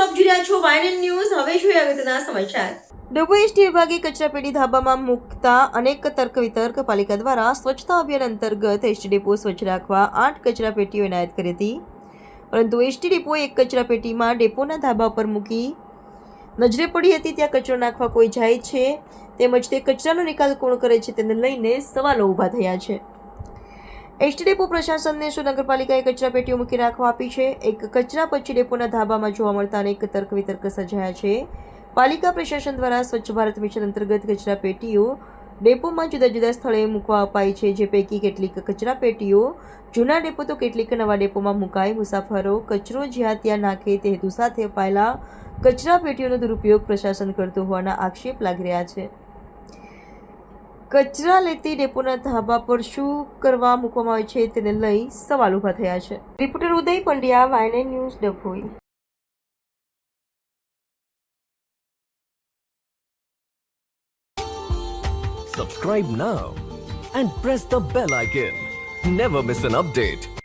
રહ્યા છો વાયનન ન્યૂઝ. હવે જોઈએ અગત્યના સમાચાર. ડબ્બુ એસટી વિભાગે કચરાપેટી ધાબામાં મૂકતા અનેક તર્ક વિતર્ક પાલિકા દ્વારા સ્વચ્છતા અભિયાન અંતર્ગત એસટી ડેપો સ્વચ્છ રાખવા આઠ કચરાપેટીઓ એનાયત કરી હતી. પરંતુ એસટી ડેપો એક કચરાપેટીમાં ડેપોના ધાબા પર મૂકી નજરે પડી હતી, ત્યાં કચરો નાખવા કોઈ જાય છે, તેમજ તે કચરાનો નિકાલ કોણ કરે છે તેને લઈને સવાલો ઊભા થયા છે. એસટી ડેપો પ્રશાસનને શું નગરપાલિકાએ કચરાપેટીઓ મૂકી રાખવા આપી છે. એક કચરા પછી ડેપોના ધાબામાં જોવા મળતા અનેક તર્ક વિતર્ક સર્જાયા છે. પાલિકા પ્રશાસન દ્વારા સ્વચ્છ ભારત મિશન અંતર્ગત કચરાપેટીઓ ડેપોમાં જુદા જુદા સ્થળે મૂકવા અપાય છે, જે પૈકી કેટલીક કચરાપેટીઓ જૂના ડેપો તો કેટલીક નવા ડેપોમાં મુકાય મુસાફરો કચરો જ્યાં ત્યાં નાખે તે હેતુ સાથે અપાયેલા કચરાપેટીઓનો દુરુપયોગ પ્રશાસન કરતું હોવાના આક્ષેપ લાગી રહ્યા છે. કચરા લેતી ડેપોના ધાબા પર શું કરવા મૂકવામાં આવે છે તેને લઈ સવાલ ઊભા થયા છે reporter Uday Pandya વાયનન news Dabhoi Subscribe now and press the bell icon. Never miss an update.